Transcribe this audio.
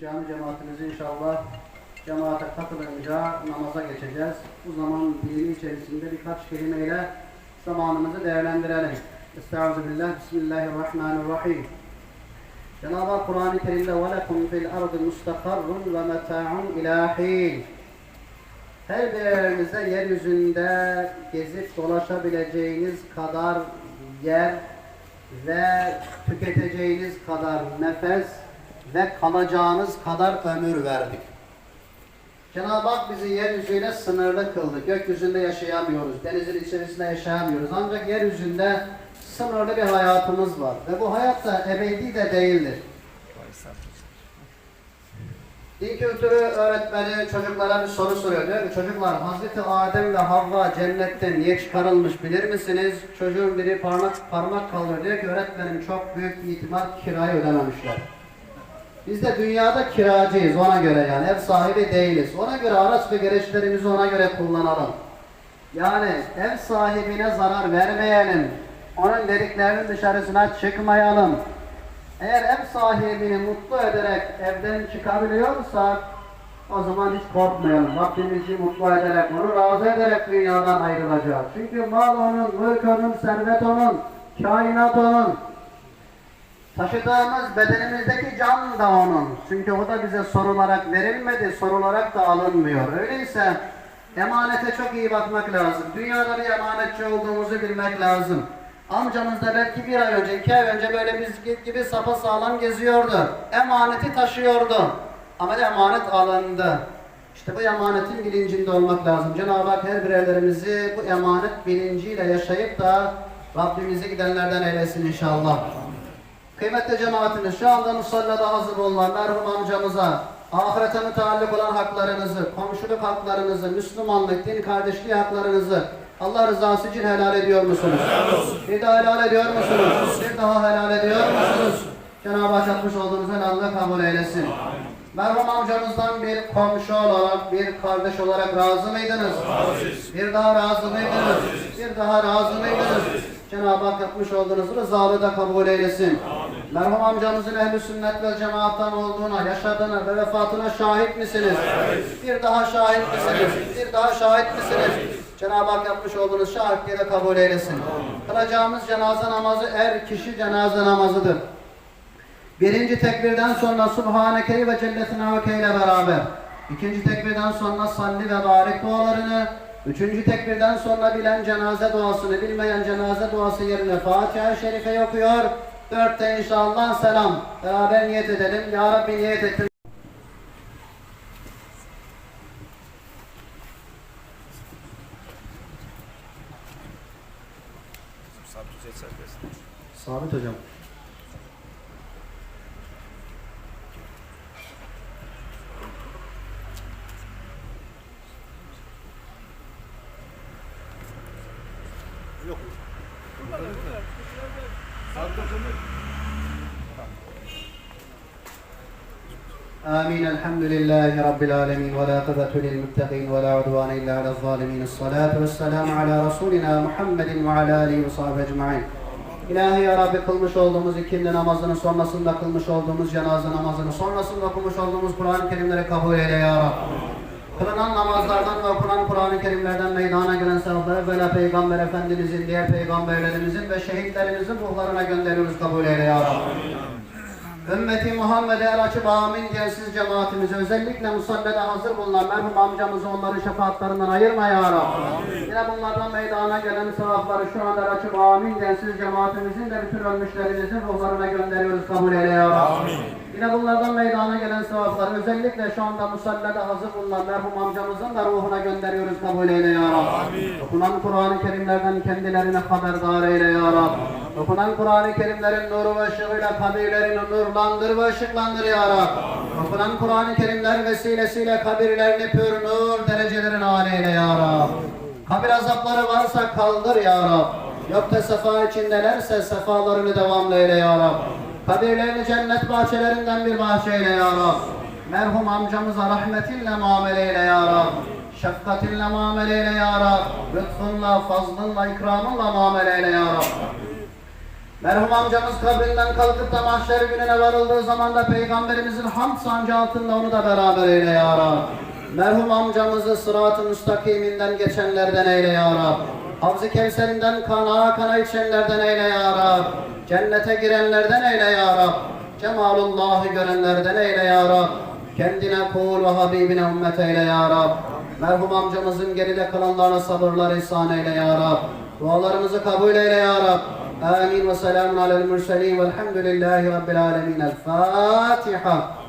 Cami cemaatimiz inşallah cemaate katılınca namaza geçeceğiz. Bu zaman dilimi içerisinde birkaç kelimeyle zamanımızı değerlendirelim. Estağfirullah, Bismillahirrahmanirrahim. Cenab-ı Hak Kur'an-ı Kerim'de وَلَكُمْ فِي الْأَرْضِ مُسْتَقَرٌ وَمَتَاعٌ إِلَى حِينٍ Her birinize yeryüzünde gezip dolaşabileceğiniz kadar yer ve tüketeceğiniz kadar nefes ve kalacağınız kadar ömür verdik. Cenab-ı Hak bizi yeryüzüyle sınırlı kıldı. Gökyüzünde yaşayamıyoruz, denizin içerisinde yaşayamıyoruz. Ancak yeryüzünde sınırlı bir hayatımız var. Ve bu hayat da ebedi de değildir. Din kültürü öğretmeni çocuklara bir soru soruyor. Diyor ki çocuklar Hazreti Adem ve Havva cennetten niye çıkarılmış bilir misiniz? Çocuğun biri parmak parmak kaldırıyor. Diyor ki öğretmenim çok büyük bir ihtimal kirayı ödememişler. Biz de dünyada kiracıyız ona göre yani ev sahibi değiliz. Ona göre araç ve gereçlerimizi ona göre kullanalım. Yani ev sahibine zarar vermeyelim. Onun dediklerinin dışarısına çıkmayalım. Eğer ev sahibini mutlu ederek evden çıkabiliyorsak o zaman hiç korkmayalım. Rabbimizi mutlu ederek, onu razı ederek dünyadan ayrılacağız. Çünkü mal onun, mülk onun, servet onun, kainat onun. Taşıdığımız bedenimizdeki can da onun. Çünkü o da bize sorularak verilmedi, sorularak da alınmıyor. Öyleyse emanete çok iyi bakmak lazım. Dünyada bir emanetçi olduğumuzu bilmek lazım. Amcamız da belki bir ay önce, iki ay önce böyle biz gibi sapa sağlam geziyordu. Emaneti taşıyordu. Ama emanet alındı. İşte bu emanetin bilincinde olmak lazım. Cenab-ı Hak her bireylerimizi bu emanet bilinciyle yaşayıp da Rabbimizi gidenlerden eylesin inşallah. Kıymetli cemaatimiz şu anda musallada hazır bulunan merhum amcamıza ahirete müteallik olan haklarınızı, komşuluk haklarınızı, Müslümanlık, din kardeşliği haklarınızı Allah rızası için helal ediyor musunuz? Bir daha helal ediyor musunuz? Bir daha helal ediyor musunuz? Cenab-ı Hak yapmış olduğunuz helallığı kabul eylesin. Merhum amcamızdan bir komşu olarak, bir kardeş olarak razı mıydınız? Bir daha razı mıydınız? Bir daha razı mıydınız? Cenab-ı Hak yapmış olduğunuz rızalığı da kabul eylesin. Merhum amcamızın ehl sünnet ve cemaattan olduğuna, yaşadığına ve vefatına şahit misiniz? Bir daha şahit misiniz? Bir daha şahit misiniz? Cenab-ı Hak yapmış olduğunuz şahitliği de kabul eylesin. Kılacağımız cenaze namazı er kişi cenaze namazıdır. Birinci tekbirden sonra Subhaneke ve Celletine ve ile beraber. İkinci tekbirden sonra salli ve barik dualarını. Üçüncü tekbirden sonra bilen cenaze duasını, bilmeyen cenaze duası yerine Fatiha-i Şerife okuyor. Dörtte inşallah selam. Beraber niyet edelim. Ya Rabbi niyet ettim. Sabit hocam. Yok. Sabit hocam. آمين الحمد لله رب العالمين ولا قبة للمتقين ولا عدوان إلا على الظالمين الصلاة والسلام على رسولنا محمد وعلى آله وصحبه أجمعين İlahi ya Rabbi kılmış olduğumuz ikindi namazını sonrasında kılmış olduğumuz cenaze namazını sonrasında okumuş olduğumuz Kur'an-ı Kerimleri kabul eyle ya Rabbi. Kılınan namazlardan ve okunan Kur'an-ı Kerimlerden meydana gelen sevapları evvela Peygamber Efendimizin, diğer peygamberlerimizin ve şehitlerimizin ruhlarına gönderiyoruz kabul eyle ya Rabbi. Ümmeti Muhammed'e el açıp amin diyen siz cemaatimizi özellikle musallede hazır bulunan merhum amcamızı onların şefaatlerinden ayırma ya Rabbi. Yine bunlardan meydana gelen sevapları şu anda el açıp amin diyen siz cemaatimizin de bütün ölmüşlerimizin ruhlarına gönderiyoruz kabul eyle ya Rabbi. Yine bunlardan meydana gelen sevapları özellikle şu anda musallede hazır bulunan merhum amcamızın da ruhuna gönderiyoruz kabul eyle ya Rabbi. Okunan Kur'an-ı Kerimlerden kendilerine haberdar eyle ya Rabbi. Okunan Kur'an-ı Kerimlerin nuru ve ışığıyla kabirlerini nurlandır ve ışıklandır ya Rabbi. Okunan Kur'an-ı Kerimler vesilesiyle kabirlerini pür nur derecelerin âli eyle ya Rabbi. Kabir azapları varsa kaldır ya Rabbi. Yok da sefa içindelerse sefalarını devamlı eyle ya Rabbi. Kabirlerini cennet bahçelerinden bir bahçeyle ya Rabbi. Merhum amcamıza rahmetinle muameleyle ya Rabbi. Şefkatinle muameleyle ya Rabbi. Lütfunla, fazlınla, ikramınla muameleyle ya Rabbi. Merhum amcamız kabrinden kalkıp da mahşer gününe varıldığı zaman da Peygamberimizin hamd sancı altında onu da beraber eyle ya Rab. Merhum amcamızı sırat-ı müstakiminden geçenlerden eyle ya Rab. Havz-ı Kevser'inden kana kana içenlerden eyle ya Rab. Cennete girenlerden eyle ya Rab. Cemalullah'ı görenlerden eyle ya Rab. Kendine kul ve Habibine ümmet eyle ya Rab. Merhum amcamızın geride kalanlarına sabırlar ihsan eyle ya Rab. Dualarımızı kabul eyle ya Rab. Amin ve selamun alel mürselin velhamdülillahi rabbil alemin. El Fatiha.